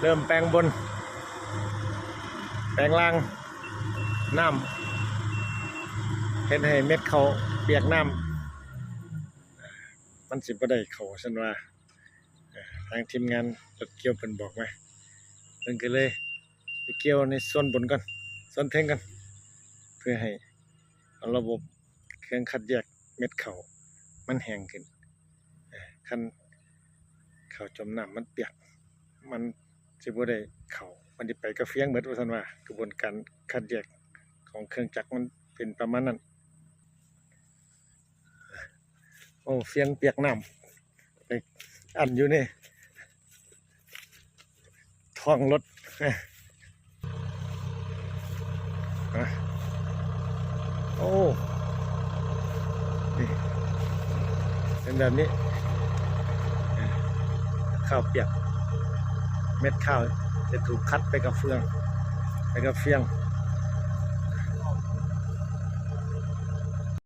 เริ่มแปลงบน แปลงล่างน้ำเห็นให้เม็ดเขาเปียกน้ำมันสิบ่ได้เขาฉันว่าทางทีมงานรถเกี่ยวเพิ่นบอกไหมเพิ่นก็เลยไปเกี่ยวในส่วนบนก่อนส่วนเทิงก่อนเพื่อให้เอาระบบเครื่องคัดแยกเม็ดเขามันแห้งขึ้นคัน เขาจมน้ำมันเปียก มันสิบ่ได้เขามันสิไปกับเฟียงเบิดว่าซั่นว่ากระบวนการคัดแยกของเครื่องจักรมันเป็นประมาณนั้น โอ้เฟียงเปียกน้ำไปอันอยู่นี่ท้องรถโอ้ นี่เป็นแบบนี้ ข้าวเปียก เม็ดข้าวจะถูกคัดไปกับเฟือง ไปกับเฟียง